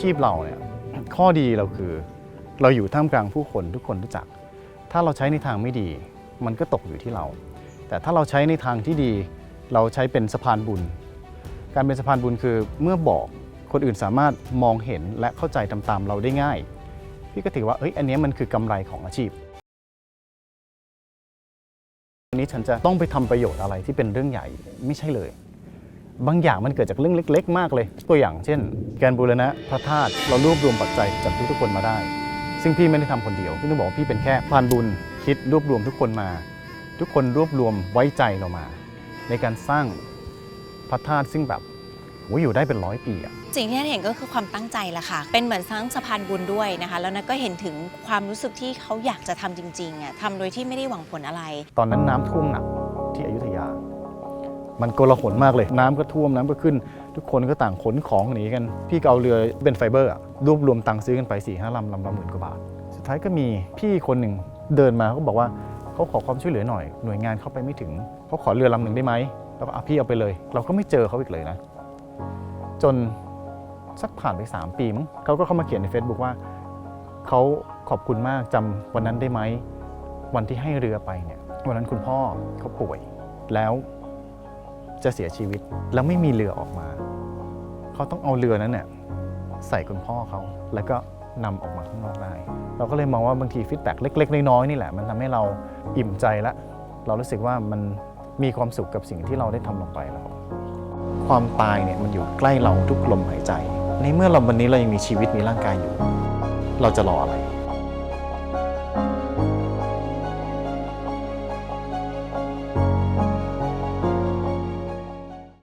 ชีพเราเนี่ยข้อดีเราคือเราอยู่ท่ามกลางผู้คนทุกคนรู้จัก ถ้าเราใช้ในทางไม่ดี มันก็ตกอยู่ที่เรา แต่ถ้าเราใช้ในทางที่ดี เราใช้เป็นสะพานบุญ การเป็นสะพานบุญคือเมื่อบอกคนอื่นสามารถมองเห็นและเข้าใจตามๆเราได้ง่าย พี่ก็ถือว่าเอ้ยอันนี้มันคือกำไรของอาชีพวันนี้ฉันจะต้องไปทำประโยชน์อะไรที่เป็นเรื่องใหญ่ไม่ใช่เลย บางอย่างมันเกิดจากเรื่องเล็ก ๆ มากเลย ตัวอย่างเช่น การบูรณะพระธาตุเรารวบรวมปัจจัยจากทุกๆคนมาได้ ซึ่งพี่ไม่ได้ทำคนเดียวพี่ต้องบอกว่าพี่เป็นแค่พานบุญคิดรวบรวมทุกคนมา ทุกคนรวบรวมไว้ใจเรามา ในการสร้างพระธาตุซึ่งแบบโหอยู่ได้เป็นร้อยปีอะสิ่งที่นัทเห็นก็คือความตั้งใจแหละค่ะ เป็นเหมือนสร้างสะพานบุญด้วยนะคะ แล้วนัทก็เห็นถึงความรู้สึกที่เขาอยากจะทำจริงๆอะทำโดยที่ไม่ได้หวังผลอะไร ตอนนั้นน้ำท่วมหนักที่อยุธยา มันโกลาหลมากเลย น้ำก็ท่วมน้ำก็ขึ้น ทุกคนก็ต่างขนของหนีกัน พี่ก็เอาเรือเป็นไฟเบอร์รวบรวมตังค์ซื้อกันไป4ี่ห้าลำลำละหมื่นกว่าบาท สุดท้ายก็มีพี่คนหนึ่งเดินมาเขาบอกว่าเขาขอความช่วยเหลือหน่อย หน่วยงานเข้าไปไม่ถึงเขาขอเรือลำหนึ่งได้ไหมแล้วก็อะพี่เอาไปเลย เราก็ไม่เจอเขาอีกเลยนะ จนสักผ่านไป 3 ปีมั้งเขาก็เข้ามาเขียนใน Facebook ว่าเขาขอบคุณมากจำวันนั้นได้ไหมวันที่ให้เรือไปเนี่ยวันนั้นคุณพ่อเขาป่วย แล้ว จะเสียชีวิตแล้วไม่มีเรือออกมา เขาต้องเอาเรือนั้นเนี่ยใส่คุณพ่อเขาแล้วก็นำออกมาข้างนอกได้ เราก็เลยมองว่าบางทีฟีดแบ็กเล็ก ๆ น้อยๆนี่แหละ มันทำให้เราอิ่มใจละเรารู้สึกว่ามันมีความสุขกับสิ่งที่เราได้ทำลงไปแล้ว ความตายเนี่ยมันอยู่ใกล้เราทุกลมหายใจ ในเมื่อเราวันนี้เรายังมีชีวิตมีร่างกายอยู่ เราจะรออะไร